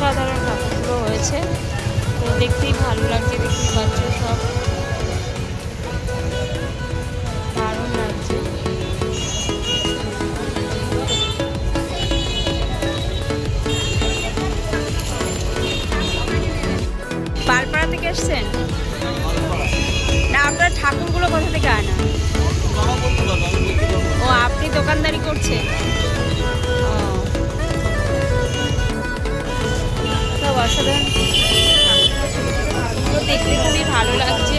অসাধারণ ঠাকুরগুলো হয়েছে তো দেখতেই ভালো লাগছে, দেখতেই পাচ্ছ সব। দারুণ লাগছে। পালপাড়া থেকে এসছেন না, আপনার ঠাকুরগুলো কোথা থেকে আনা? ও, আপনি দোকানদারি করছেন? সব অসাধারণ দেখতে খুবই ভালো লাগছে।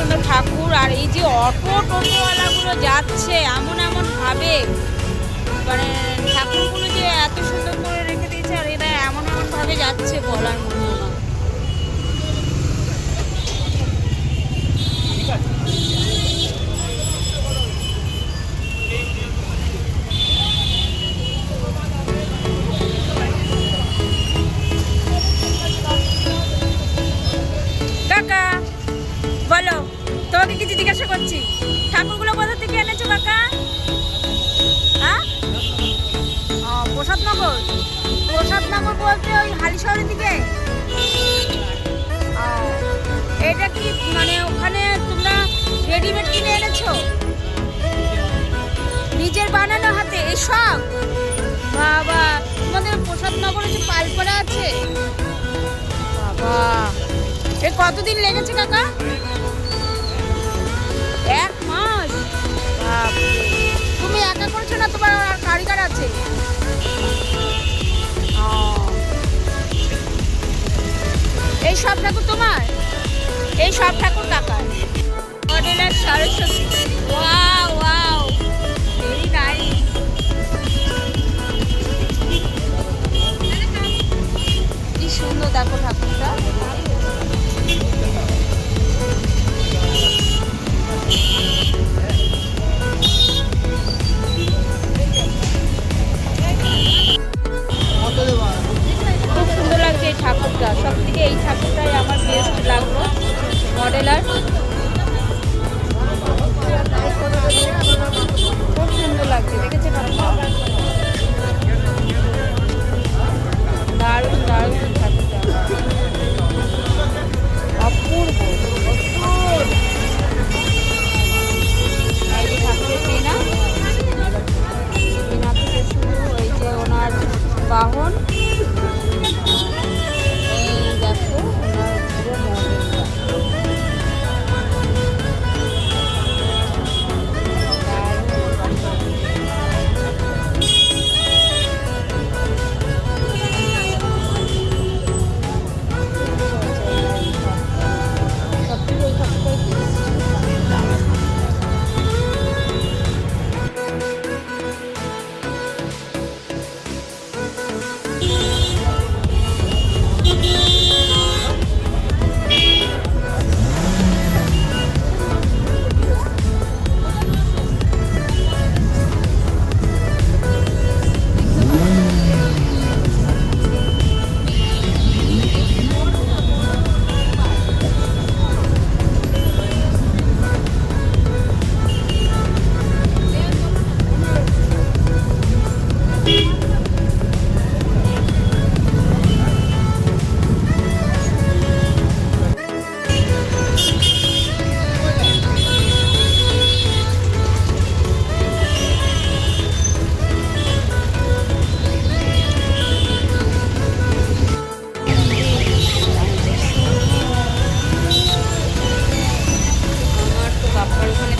সুন্দর ঠাকুর আর এই যে অটো টোটোওয়ালাগুলো যাচ্ছে, এমন এমন ভাবে। মানে ঠাকুরগুলো যে এত সুন্দর করে রেখে দিয়েছে আর এরা এমন এমন ভাবে যাচ্ছে বলার মতো। এটা কি মানে ওখানে তোমরা রেডিমেড কিনে এনেছো? নিজের বানানো হাতে, এসব? বাবা, তোমাদের প্রসাদনগরে যে পালপাড়া আছে? বাবা, এ কতদিন লেগেছে কাকা? এক মাস? তুমি একা করছ না তোমার আর কারিগর আছে? এই সব ঠাকুর তোমার? এই সব ঠাকুর কাকার। মডেলার সরস্বতী। algo